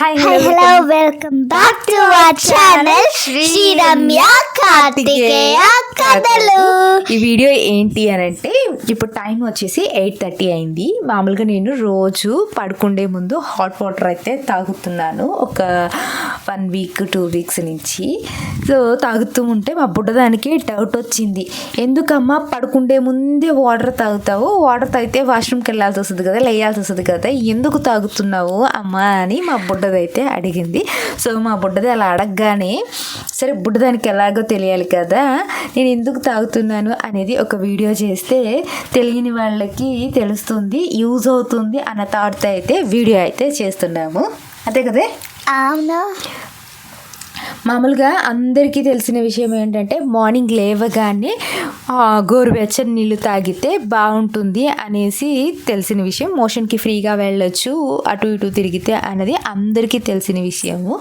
Hi hello welcome back to our channel Sri Ramya Karthikeya కథలు ఈ video ఏంటి అని అంటే ఇప్పుడు టైం వచ్చేసి ఎయిట్ థర్టీ అయింది. మామూలుగా నేను రోజు పడుకుండే ముందు హాట్ వాటర్ అయితే తాగుతున్నాను. ఒక వన్ వీక్ టూ వీక్స్ నుంచి. సో తాగుతూ ఉంటే మా బుడ్డదానికి డౌట్ వచ్చింది. ఎందుకమ్మా పడుకుండే ముందే వాటర్ తాగుతావు? వాటర్ తాగితే వాష్రూమ్కి వెళ్ళాల్సి వస్తుంది కదా లేయాల్సి వస్తుంది కదా. ఎందుకు తాగుతున్నావు అమ్మా అని మా బుడ్డదైతే అడిగింది. సో మా బుడ్డది అలా అడగగానే సరే బుడ్డదానికి ఎలాగో తెలియాలి కదా నేను ఎందుకు తాగుతున్నాను? అనేది ఒక వీడియో చేస్తే తెలియని వాళ్ళకి తెలుస్తుంది యూజ్ అవుతుంది అన్న థాట్తో అయితే వీడియో అయితే చేస్తున్నాము. అదే కదే? అవునా? మామూలుగా అందరికీ తెలిసిన విషయం ఏంటంటే మార్నింగ్ లేవగానే గోరువెచ్చని నీళ్ళు తాగితే బాగుంటుంది అనేసి తెలిసిన విషయం. మోషన్కి ఫ్రీగా వెళ్ళొచ్చు అటు ఇటు తిరిగితే అన్నది అందరికీ తెలిసిన విషయము.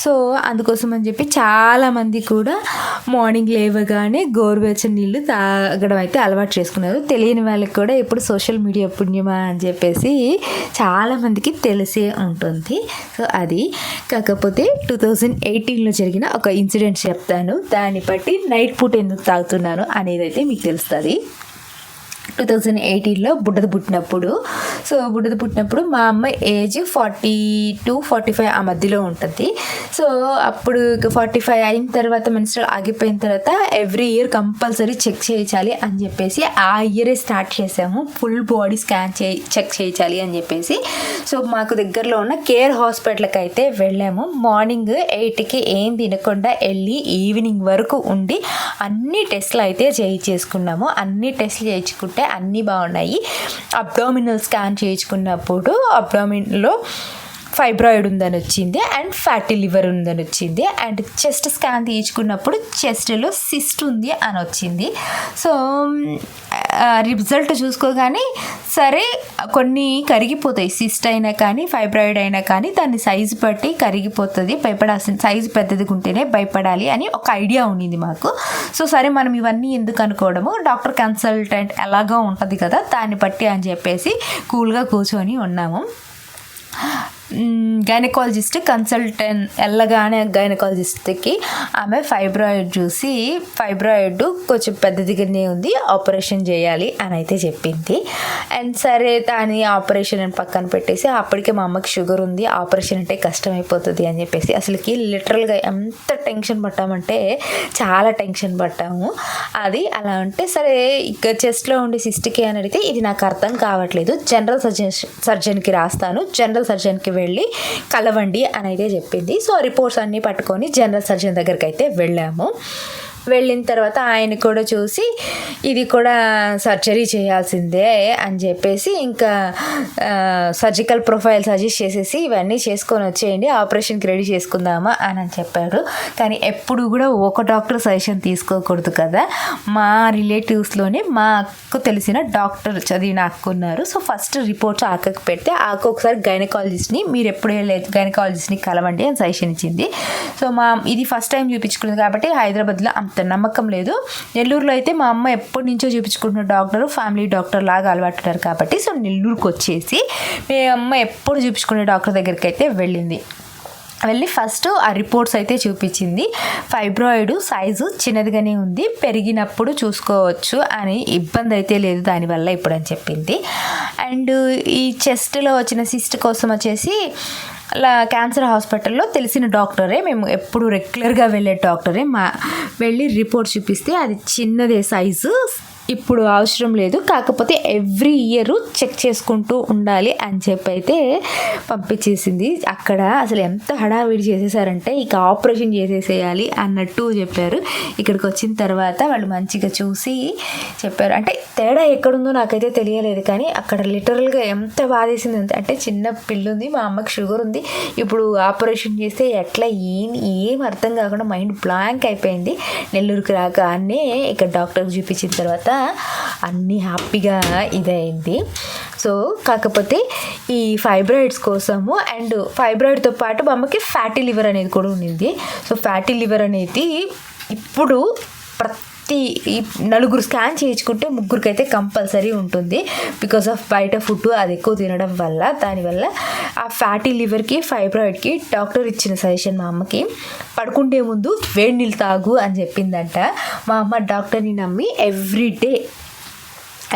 సో అందుకోసం అని చెప్పి చాలామంది కూడా మార్నింగ్ లేవగానే గోరువెచ్చని నీళ్ళు తాగడం అయితే అలవాటు చేసుకున్నారు. తెలియని వాళ్ళకి కూడా ఇప్పుడు సోషల్ మీడియా పుణ్యమా అని చెప్పేసి చాలామందికి తెలిసే ఉంటుంది. సో అది. కాకపోతే టూ థౌజండ్ ఎయిటీన్లో జరిగిన ఒక ఇన్సిడెంట్ చెప్తాను. దాన్ని బట్టి నైట్ పూట ఎందుకు తాగుతున్నాను అనేది అయితే మీకు తెలుస్తుంది. టూ థౌజండ్ ఎయిటీన్లో బుడ్డది పుట్టినప్పుడు. సో బుడ్డది పుట్టినప్పుడు మా అమ్మ age forty two forty five ఆ మధ్యలో ఉంటుంది. సో అప్పుడు ఫార్టీ ఫైవ్ అయిన తర్వాత మెన్స్ట్రల్ ఆగిపోయిన తర్వాత ఎవ్రీ ఇయర్ కంపల్సరీ చెక్ చేయించాలి అని చెప్పేసి ఆ ఇయరే స్టార్ట్ చేసాము. ఫుల్ బాడీ స్కాన్ చే చెక్ చేయించాలి అని చెప్పేసి. సో మాకు దగ్గరలో ఉన్న కేర్ హాస్పిటల్కి అయితే వెళ్ళాము మార్నింగ్ ఎయిట్కి ఏం తినకుండా వెళ్ళి ఈవినింగ్ వరకు ఉండి అన్ని టెస్ట్లు అయితే చేయించేసుకున్నాము. అన్ని టెస్ట్లు చేయించుకుంటే అన్నీ బాగున్నాయి. అబ్డామినల్ స్కాన్ చేయించుకున్నప్పుడు అబ్డామిన్లో ఫైబ్రాయిడ్ ఉందని వచ్చింది అండ్ ఫ్యాటీ లివర్ ఉందని వచ్చింది అండ్ చెస్ట్ స్కాన్ తీయించుకున్నప్పుడు చెస్ట్లో సిస్ట్ ఉంది అని వచ్చింది. సో రిజల్ట్ చూసుకోగానే సరే కొన్ని కరిగిపోతాయి. సిస్ట్ అయినా కానీ ఫైబ్రాయిడ్ అయినా కానీ దాన్ని సైజు బట్టి కరిగిపోతుంది భయపడాల్సిన సైజు పెద్దదిగా ఉంటేనే భయపడాలి అని ఒక ఐడియా ఉండింది మాకు. సో సరే మనం ఇవన్నీ ఎందుకు అనుకోవడము? డాక్టర్ కన్సల్టెంట్ ఎలాగో ఉంటుంది కదా దాన్ని బట్టి అని చెప్పేసి కూల్గా కూర్చొని ఉన్నాము. గైనకాలజిస్ట్ కన్సల్టెంట్ వెళ్ళగానే గైనకాలజిస్ట్కి ఆమె ఫైబ్రాయిడ్ చూసి ఫైబ్రాయిడ్ కొంచెం పెద్దదిగానే ఉంది ఆపరేషన్ చేయాలి అని అయితే చెప్పింది. అండ్ సరే దాని ఆపరేషన్ అని పక్కన పెట్టేసి అప్పటికే మా అమ్మకి షుగర్ ఉంది ఆపరేషన్ అంటే కష్టమైపోతుంది అని చెప్పేసి అసలుకి లిటరల్గా ఎంత టెన్షన్ పట్టామంటే చాలా టెన్షన్ పట్టాము అది అలా ఉంటే సరే ఇక చెస్ట్లో ఉండే సిస్ట్కి అని అడిగితే ఇది నాకు అర్థం కావట్లేదు. జనరల్ సర్జన్ సర్జన్కి రాస్తాను. జనరల్ సర్జన్కి వెళ్ళి కలవండి అని అయితే చెప్పింది. సో రిపోర్ట్స్ అన్నీ పట్టుకొని జనరల్ సర్జన్ దగ్గరికి అయితే వెళ్ళాము. వెళ్ళిన తర్వాత ఆయన కూడా చూసి ఇది కూడా సర్జరీ చేయాల్సిందే అని చెప్పేసి ఇంకా సర్జికల్ ప్రొఫైల్ సజెస్ట్ చేసేసి ఇవన్నీ చేసుకొని వచ్చేయండి ఆపరేషన్కి రెడీ చేసుకుందామా అని అని చెప్పాడు. కానీ ఎప్పుడు కూడా ఒక డాక్టర్ సజెషన్ తీసుకోకూడదు కదా. మా రిలేటివ్స్లోనే మా అక్కకు తెలిసిన డాక్టర్ చదివిన అక్కున్నారు సో ఫస్ట్ రిపోర్ట్స్ ఆకకు పెడితే ఆకు ఒకసారి గైనకాలజిస్ట్ని మీరు ఎప్పుడు వెళ్ళలేదు గైనకాలజిస్ట్ని కలవండి అని సజెషన్ ఇచ్చింది. సో మా ఇది ఫస్ట్ టైం చూపించుకున్నది కాబట్టి హైదరాబాద్లో అంత నమ్మకం లేదు. నెల్లూరులో అయితే మా అమ్మ ఎప్పటి నుంచో చూపించుకుంటున్న డాక్టర్ ఫ్యామిలీ డాక్టర్ లాగా అలవాటున్నారు కాబట్టి సో నెల్లూరుకి వచ్చేసి మీ అమ్మ ఎప్పుడు చూపించుకునే డాక్టర్ దగ్గరికి అయితే వెళ్ళింది. వెళ్ళి ఫస్ట్ ఆ రిపోర్ట్స్ అయితే చూపించింది. ఫైబ్రాయిడ్ సైజు చిన్నదిగానే ఉంది పెరిగినప్పుడు చూసుకోవచ్చు అని ఇబ్బంది అయితే లేదు దానివల్ల ఇప్పుడు అని చెప్పింది. అండ్ ఈ చెస్ట్లో వచ్చిన సిస్ట్ కోసం వచ్చేసి క్యాన్సర్ హాస్పిటల్లో తెలిసిన డాక్టరే. మేము ఎప్పుడు రెగ్యులర్గా వెళ్ళే డాక్టరే. మా వెళ్ళి రిపోర్ట్ చూపిస్తే అది చిన్నదే సైజు ఇప్పుడు అవసరం లేదు. కాకపోతే ఎవ్రీ ఇయర్ చెక్ చేసుకుంటూ ఉండాలి అని చెప్పి అయితే పంపించేసింది. అక్కడ అసలు ఎంత హడావిడి చేసేసారంటే ఇక ఆపరేషన్ చేసేసేయాలి అన్నట్టు చెప్పారు. ఇక్కడికి వచ్చిన తర్వాత వాళ్ళు మంచిగా చూసి చెప్పారు. అంటే తేడా ఎక్కడుందో నాకైతే తెలియలేదు కానీ అక్కడ లిటరల్గా ఎంత బాధేసింది అంటే అంటే చిన్న పిల్లుంది మా అమ్మకి షుగర్ ఉంది. ఇప్పుడు ఆపరేషన్ చేస్తే ఎట్లా ఏం ఏం అర్థం కాకుండా మైండ్ బ్లాంక్ అయిపోయింది. నెల్లూరుకి రాగానే ఇక్కడ డాక్టర్కి చూపించిన తర్వాత అన్నీ హ్యాపీగా ఇదైంది. సో కాకపోతే ఈ ఫైబ్రాయిడ్స్ కోసము అండ్ ఫైబ్రాయిడ్తో పాటు మా అమ్మకి ఫ్యాటీ లివర్ అనేది కూడా ఉండింది. సో ఫ్యాటీ లివర్ అనేది ఇప్పుడు ప్రతి ప్రతి ఈ నలుగురు స్కాన్ చేయించుకుంటే ముగ్గురికైతే కంపల్సరీ ఉంటుంది. బికాస్ ఆఫ్ బయట ఫుడ్ అది ఎక్కువ తినడం వల్ల దానివల్ల ఆ ఫ్యాటీ లివర్కి ఫైబ్రాయిడ్కి డాక్టర్ ఇచ్చిన సజెషన్ మా అమ్మకి పడుకుంటే ముందు వేడి నీళ్ళు తాగు అని చెప్పిందంట. మా అమ్మ డాక్టర్ని నమ్మి every day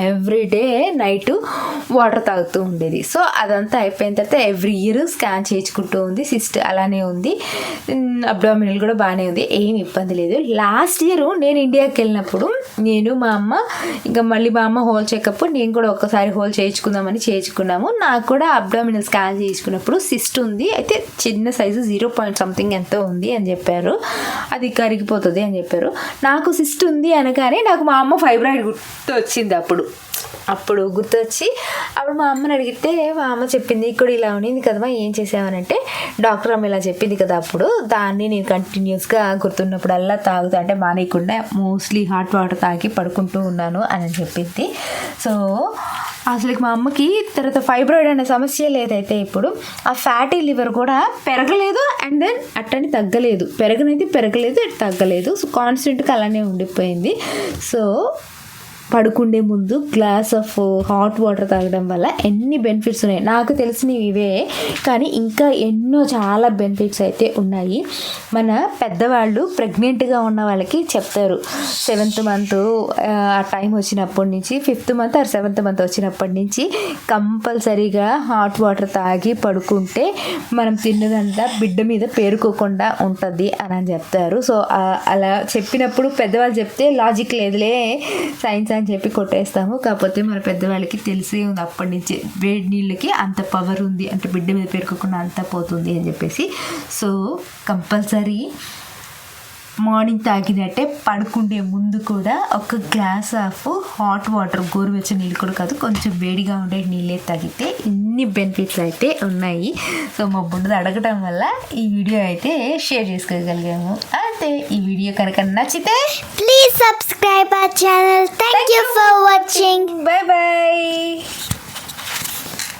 every day night water తాగుతూ ఉండేది. సో అదంతా అయిపోయిన తర్వాత ఎవ్రీ ఇయర్ స్కాన్ చేయించుకుంటూ ఉంది. సిస్ట్ అలానే ఉంది. అబ్డామినల్ కూడా బాగానే ఉంది. ఏం ఇబ్బంది లేదు. లాస్ట్ ఇయర్ నేను ఇండియాకి వెళ్ళినప్పుడు నేను మా అమ్మ ఇంకా మళ్ళీ మా అమ్మ హోల్ చెకప్ నేను కూడా ఒక్కసారి హోల్ చేయించుకుందామని చేయించుకున్నాము. నాకు కూడా అబ్డామినల్ స్కాన్ చేయించుకున్నప్పుడు సిస్ట్ ఉంది. అయితే చిన్న సైజు జీరో పాయింట్ సంథింగ్ ఎంతో ఉంది అని చెప్పారు. అది కరిగిపోతుంది అని చెప్పారు. నాకు సిస్ట్ ఉంది అనగానే నాకు మా అమ్మ ఫైబ్రాయిడ్ గుర్తు వచ్చింది అప్పుడు. అప్పుడు గుర్తొచ్చి అప్పుడు మా అమ్మని అడిగితే మా అమ్మ చెప్పింది ఇక్కడ ఇలా ఉండింది కదమ్మా ఏం చేసావనంటే డాక్టర్ అమ్మ ఇలా చెప్పింది కదా అప్పుడు దాన్ని నేను కంటిన్యూస్గా గుర్తున్నప్పుడల్లా తాగుతా అంటే మానేయకుండా మోస్ట్లీ హాట్ వాటర్ తాగి పడుకుంటూ ఉన్నాను అని చెప్పింది. సో అసలు మా అమ్మకి తర్వాత ఫైబ్రాయిడ్ అనే సమస్య లేదైతే ఇప్పుడు ఆ ఫ్యాటీ లివర్ కూడా పెరగలేదు అండ్ దెన్ అట్టని తగ్గలేదు. పెరగనైతే పెరగలేదు తగ్గలేదు. సో కాన్స్టెంట్గా అలానే ఉండిపోయింది. సో పడుకుండే ముందు గ్లాస్ ఆఫ్ హాట్ వాటర్ తాగడం వల్ల ఎన్ని బెనిఫిట్స్ ఉన్నాయి? నాకు తెలిసినవి ఇవే కానీ ఇంకా ఎన్నో చాలా బెనిఫిట్స్ అయితే ఉన్నాయి. మన పెద్దవాళ్ళు ప్రెగ్నెంట్గా ఉన్న వాళ్ళకి చెప్తారు. సెవెంత్ మంత్ uh, ఆ టైం వచ్చినప్పటి నుంచి fifth month or seventh month వచ్చినప్పటి నుంచి కంపల్సరీగా హాట్ వాటర్ తాగి పడుకుంటే మనం తిన్నదంతా బిడ్డ మీద పేరుకోకుండా ఉంటుంది అని అని చెప్తారు. సో అలా చెప్పినప్పుడు పెద్దవాళ్ళు చెప్తే లాజిక్ లేదులే సైన్స్ అని చెప్పి కొట్టేస్తాము. కాకపోతే మన పెద్దవాళ్ళకి తెలిసే ఉంది. అప్పటి నుంచి వేడి నీళ్ళకి అంత పవర్ ఉంది. అంటే బిడ్డ మీద పేరుకోకుండా అంత పోతుంది అని చెప్పేసి. సో కంపల్సరీ మార్నింగ్ తాగినట్టే పడుకుండే ముందు కూడా ఒక గ్లాస్ ఆఫ్ హాట్ వాటర్ గోరువెచ్చని నీళ్ళు కూడా కాదు కొంచెం వేడిగా ఉండే నీళ్ళే తాగితే ఇన్ని బెనిఫిట్స్ అయితే ఉన్నాయి. సో మా బుడ్డది అడగటం వల్ల ఈ వీడియో అయితే షేర్ చేసుకోగలిగాము. जानते ये वीडियो कर कर नचते please subscribe our channel thank you for watching bye bye